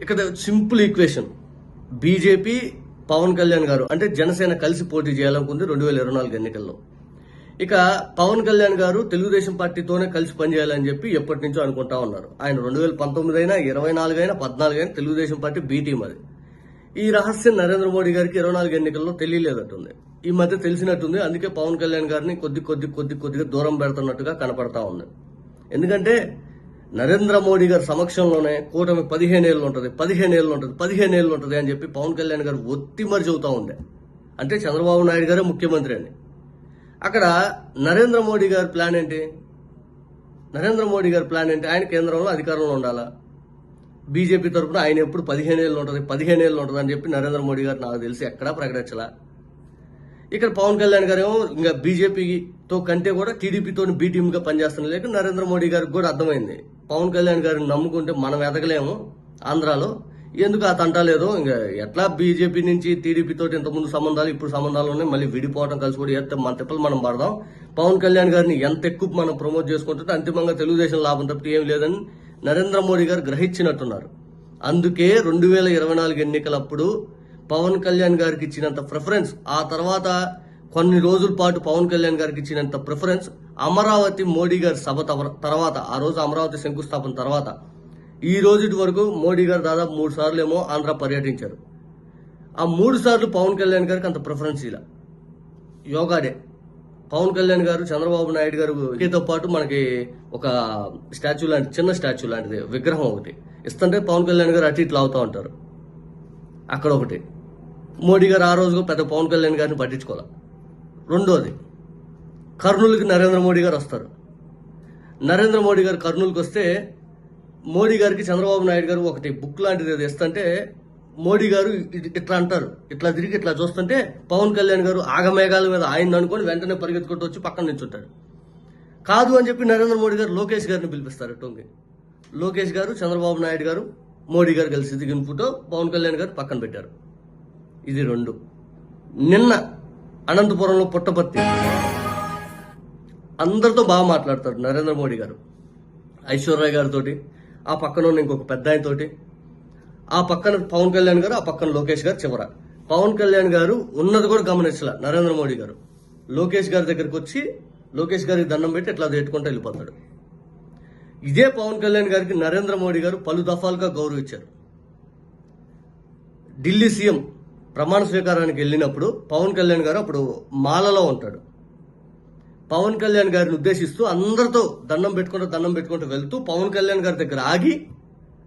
ఇక్కడ simple equation. BJP Pawan Kalyan garu అంటే జనసేన కలిసి పోటీ చేయాలనుకుంది రెండు వేల ఇరవై నాలుగు ఎన్నికల్లో. ఇక పవన్ కళ్యాణ్ గారు తెలుగుదేశం పార్టీతోనే కలిసి పనిచేయాలని చెప్పి ఎప్పటి నుంచో అనుకుంటా ఉన్నారు. ఆయన రెండు వేల పంతొమ్మిది అయినా ఇరవై నాలుగు అయినా పద్నాలుగు అయినా తెలుగుదేశం పార్టీ బీటీ మరి అది. ఈ రహస్యం నరేంద్ర మోడీ గారికి ఇరవై నాలుగు ఎన్నికల్లో తెలియలేదట్టుంది. ఈ మధ్య తెలిసినట్టుంది. అందుకే పవన్ కళ్యాణ్ గారిని కొద్ది కొద్ది కొద్ది కొద్దిగా దూరం పెడుతున్నట్టుగా కనపడతా ఉంది. ఎందుకంటే నరేంద్ర మోడీ గారి సమక్షంలోనే కూటమి పదిహేను ఏళ్ళు ఉంటుంది పదిహేను ఏళ్ళు ఉంటుంది పదిహేను ఏళ్ళు ఉంటుంది అని చెప్పి పవన్ కళ్యాణ్ గారు ఒత్తి మరి చెబుతూ ఉండే. అంటే చంద్రబాబు నాయుడు గారే ముఖ్యమంత్రి అని. అక్కడ నరేంద్ర మోడీ గారి ప్లాన్ ఏంటి? నరేంద్ర మోడీ గారి ప్లాన్ ఏంటి? ఆయన కేంద్రంలో అధికారంలో ఉండాలా? బీజేపీ తరఫున ఆయన ఎప్పుడు పదిహేను ఏళ్ళు ఉంటుంది పదిహేను ఏళ్ళు ఉంటుంది అని చెప్పి నరేంద్ర మోడీ గారు నాకు తెలిసి ఎక్కడా ప్రకటించలా? ఇక్కడ పవన్ కళ్యాణ్ గారు ఏమో ఇంకా బీజేపీతో కంటే కూడా టీడీపీతో బీ టీమ్గా పనిచేస్తున్న లేక నరేంద్ర మోడీ గారికి కూడా అర్థమైంది. పవన్ కళ్యాణ్ గారిని నమ్ముకుంటే మనం ఎదగలేము ఆంధ్రాలో. ఎందుకు ఆ తంటా లేదు ఇంకా ఎట్లా బీజేపీ నుంచి టీడీపీతో ఇంతకుముందు సంబంధాలు ఇప్పుడు సంబంధాలు ఉన్నాయి మళ్ళీ విడిపోవడం కలిసి కూడా ఎత్తే మన తిప్పలు మనం పడదాం. పవన్ కళ్యాణ్ గారిని ఎంత ఎక్కువ మనం ప్రమోట్ చేసుకుంటుంటే అంతిమంగా తెలుగుదేశం లాభం తప్పితే ఏం లేదని నరేంద్ర మోడీ గారు గ్రహించినట్టున్నారు. అందుకే రెండు వేల ఇరవై నాలుగు ఎన్నికలప్పుడు పవన్ కళ్యాణ్ గారికి ఇచ్చినంత ప్రిఫరెన్స్ ఆ తర్వాత కొన్ని రోజుల పాటు పవన్ కళ్యాణ్ గారికి ఇచ్చినంత ప్రిఫరెన్స్ అమరావతి మోడీ గారి సభ తర్వాత ఆ రోజు అమరావతి శంకుస్థాపన తర్వాత. ఈ రోజుటి వరకు మోడీ గారు దాదాపు మూడు సార్లు ఏమో ఆంధ్ర పర్యటించారు. ఆ మూడు సార్లు పవన్ కళ్యాణ్ గారికి అంత ప్రిఫరెన్స్ ఇలా. యోగా డే. పవన్ కళ్యాణ్ గారు చంద్రబాబు నాయుడు గారు తో పాటు మనకి ఒక స్టాచ్యూ లాంటి చిన్న స్టాచ్యూ లాంటిది విగ్రహం ఒకటి. ఇస్తుంటే పవన్ కళ్యాణ్ గారు అటు ఇట్లా అవుతూ ఉంటారు. అక్కడ ఒకటి. మోడీ గారు ఆ రోజు పెద్ద పవన్ కళ్యాణ్ గారిని పట్టించుకోవాలి? రెండోది కర్నూలుకి నరేంద్ర మోడీ గారు వస్తారు. నరేంద్ర మోడీ గారు కర్నూలుకి వస్తే మోడీ గారికి చంద్రబాబు నాయుడు గారు ఒకటి బుక్ లాంటిది ఏదో ఇస్తుంటే మోడీ గారు ఇట్లా అంటారు. ఇట్లా తిరిగి ఇట్లా చూస్తుంటే పవన్ కళ్యాణ్ గారు ఆగమేఘాల మీద ఆయన అనుకొని వెంటనే పరిగెత్తుకుంటూ వచ్చి పక్కన నిల్చుంటాడు కాదు అని చెప్పి నరేంద్ర మోడీ గారు లోకేష్ గారిని పిలిపిస్తారు టొంగి లోకేష్ గారు చంద్రబాబు నాయుడు గారు మోడీ గారు కలిసి దిగిన ఫోటో పవన్ కళ్యాణ్ గారు పక్కన పెట్టారు. ఇది రెండు. నిన్న అనంతపురంలో పుట్టపర్తి. అందరితో బాగా మాట్లాడతారు నరేంద్ర మోడీ గారు. ఐశ్వర్య గారితో ఆ పక్కన ఉన్న ఇంకొక పెద్ద ఆయనతోటి ఆ పక్కన పవన్ కళ్యాణ్ గారు ఆ పక్కన లోకేష్ గారు చివర. పవన్ కళ్యాణ్ గారు ఉన్నది కూడా గమనించలే నరేంద్ర మోడీ గారు. లోకేష్ గారి దగ్గరికి వచ్చి లోకేష్ గారికి దండం పెట్టి ఇట్లా పెట్టుకుంటూ వెళ్ళిపోతాడు. ఇదే పవన్ కళ్యాణ్ గారికి నరేంద్ర మోడీ గారు పలు దఫాలుగా గౌరవించారు. ఢిల్లీ సీఎం ప్రమాణ స్వీకారానికి వెళ్ళినప్పుడు పవన్ కళ్యాణ్ గారు అప్పుడు మాలలో ఉంటాడు. పవన్ కళ్యాణ్ గారిని ఉద్దేశిస్తూ అందరితో దండం పెట్టుకుంటూ దండం పెట్టుకుంటూ వెళ్తూ పవన్ కళ్యాణ్ గారి దగ్గర ఆగి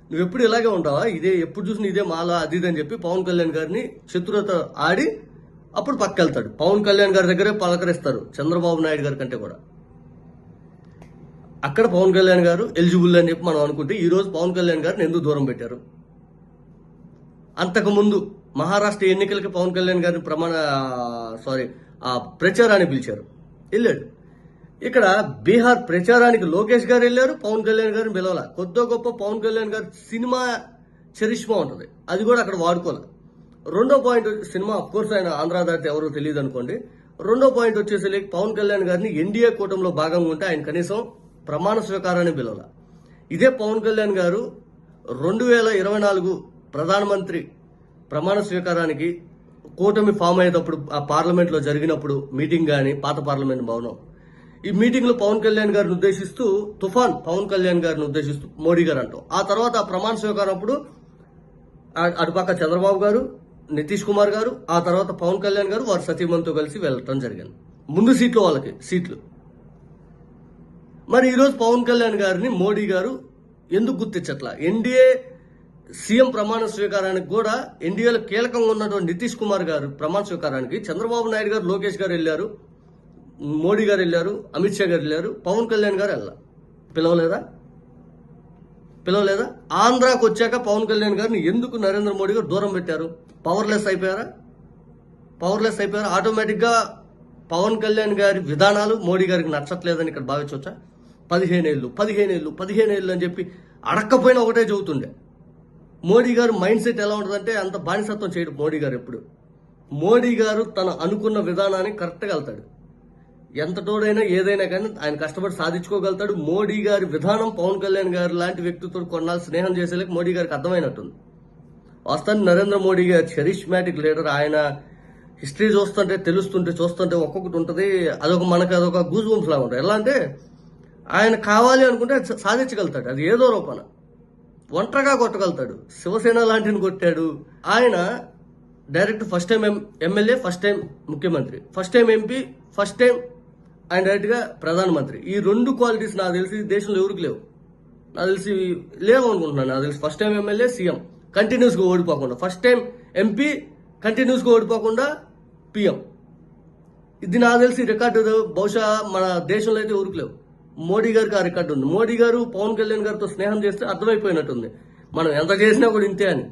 నువ్వు ఎప్పుడు ఇలాగే ఉంటావా? ఇదే ఎప్పుడు చూసినా ఇదే మాల అది ఇది అని చెప్పి పవన్ కళ్యాణ్ గారిని శత్రుత ఆడి అప్పుడు పక్కెళ్తాడు. పవన్ కళ్యాణ్ గారి దగ్గరే పలకరిస్తారు చంద్రబాబు నాయుడు గారి కంటే కూడా. అక్కడ పవన్ కళ్యాణ్ గారు ఎలిజిబుల్ అని చెప్పి మనం అనుకుంటే ఈరోజు పవన్ కళ్యాణ్ గారిని ఎందుకు దూరం పెట్టారు? అంతకుముందు మహారాష్ట్ర ఎన్నికలకి పవన్ కళ్యాణ్ గారిని ప్రమాణ సారీ ఆ ప్రచారాన్ని పిలిచారు. వెళ్ళాడు. ఇక్కడ బీహార్ ప్రచారానికి లోకేష్ గారు వెళ్ళారు పవన్ కళ్యాణ్ గారిని పిలవాల. కొద్దో గొప్ప పవన్ కళ్యాణ్ గారి సినిమా చరిష్మా ఉంటుంది. అది కూడా అక్కడ వాడుకోవాలి. రెండో పాయింట్ సినిమా అఫ్ కోర్స్ ఆయన ఆంధ్ర దాటి ఎవరో తెలియదు అనుకోండి. రెండో పాయింట్ వచ్చేసి పవన్ కళ్యాణ్ గారిని ఎన్డీఏ కూటమిలో భాగంగా ఉంటే ఆయన కనీసం ప్రమాణ స్వీకారాన్ని పిలవాల. ఇదే పవన్ కళ్యాణ్ గారు రెండు వేల ఇరవై నాలుగు ప్రధానమంత్రి ప్రమాణ స్వీకారానికి కూటమి ఫామ్ అయ్యేటప్పుడు ఆ పార్లమెంట్లో జరిగినప్పుడు మీటింగ్ కానీ పాత పార్లమెంట్ భవనం. ఈ మీటింగ్లో పవన్ కళ్యాణ్ గారిని ఉద్దేశిస్తూ తుఫాన్ పవన్ కళ్యాణ్ గారిని ఉద్దేశిస్తూ మోడీ గారు అంటూ. ఆ తర్వాత ఆ ప్రమాణ స్వీకారం అప్పుడు అటుపక్క చంద్రబాబు గారు నితీష్ కుమార్ గారు ఆ తర్వాత పవన్ కళ్యాణ్ గారు వారి సతీమణితో కలిసి వెళ్ళటం జరిగింది. ముందు సీట్లు వాళ్ళకి సీట్లు. మరి ఈరోజు పవన్ కళ్యాణ్ గారిని మోడీ గారు ఎందుకు గుర్తించట్లా? ఎన్డీఏ సీఎం ప్రమాణ స్వీకారానికి కూడా ఎన్డీఏలో కీలకంగా ఉన్నటువంటి నితీష్ కుమార్ గారు ప్రమాణ స్వీకారానికి చంద్రబాబు నాయుడు గారు లోకేష్ గారు వెళ్ళారు మోడీ గారు వెళ్ళారు అమిత్ షా గారు వెళ్ళారు పవన్ కళ్యాణ్ గారు వెళ్ళారు పిలవలేదా? పిలవలేదా? ఆంధ్రాకి వచ్చాక పవన్ కళ్యాణ్ గారిని ఎందుకు నరేంద్ర మోడీ గారు దూరం పెట్టారు? పవర్లెస్ అయిపోయారా? పవర్లెస్ అయిపోయారా? ఆటోమేటిక్గా పవన్ కళ్యాణ్ గారి విధానాలు మోడీ గారికి నచ్చట్లేదని ఇక్కడ భావించవచ్చా? పదిహేనేళ్ళు పదిహేనేళ్ళు పదిహేనేళ్ళు అని చెప్పి అడక్కపోయినా ఒకటే చెబుతుండే. మోడీ గారు మైండ్ సెట్ ఎలా ఉంటుందంటే అంత బానిసత్వం చేయడు మోడీ గారు ఎప్పుడు. మోడీ గారు తన అనుకున్న విధానాన్ని కరెక్ట్గా వెళ్తాడు. ఎంత తోడైనా ఏదైనా కానీ ఆయన కష్టపడి సాధించుకోగలుగుతాడు. మోడీ గారి విధానం పవన్ కళ్యాణ్ గారు లాంటి వ్యక్తితో కొన్నాళ్ళు స్నేహం చేసేలేక మోడీ గారికి అర్థమైనట్టుంది. వస్తాను నరేంద్ర మోడీ గారు చరిష్మాటిక్ లీడర్ ఆయన హిస్టరీ చూస్తుంటే తెలుస్తుంటే చూస్తుంటే ఒక్కొక్కటి ఉంటుంది. అదొక మనకు అదొక గూజ్ బంప్స్ లాగా ఉంటుంది. ఎలా అంటే ఆయన కావాలి అనుకుంటే అది సాధించగలుగుతాడు. అది ఏదో రూపాన. ఒంటరిగా కొట్టగలుగుతాడు. శివసేన లాంటిని కొట్టాడు. ఆయన direct first time MLA first time ముఖ్యమంత్రి first time MP first time ఆయన డైరెక్ట్గా ప్రధానమంత్రి. ఈ రెండు క్వాలిటీస్ నాకు తెలిసి దేశంలో ఎవరికి లేవు. నాకు తెలిసి లేవు అనుకుంటున్నాను. నాకు తెలిసి ఫస్ట్ టైం ఎమ్మెల్యే సీఎం. కంటిన్యూస్గా ఓడిపోకుండా. ఫస్ట్ టైం ఎంపీ కంటిన్యూస్గా ఓడిపోకుండా పిఎం. ఇది నాకు తెలిసి రికార్డు బహుశా మన దేశంలో అయితే ఊరుకు లేవు. మోడీ గారికి ఆ రికార్డు ఉంది. మోడీ గారు పవన్ కళ్యాణ్ గారితో స్నేహం చేస్తే అర్థమైపోయినట్టుంది. మనం ఎంత చేసినా కూడా ఇంతే అని.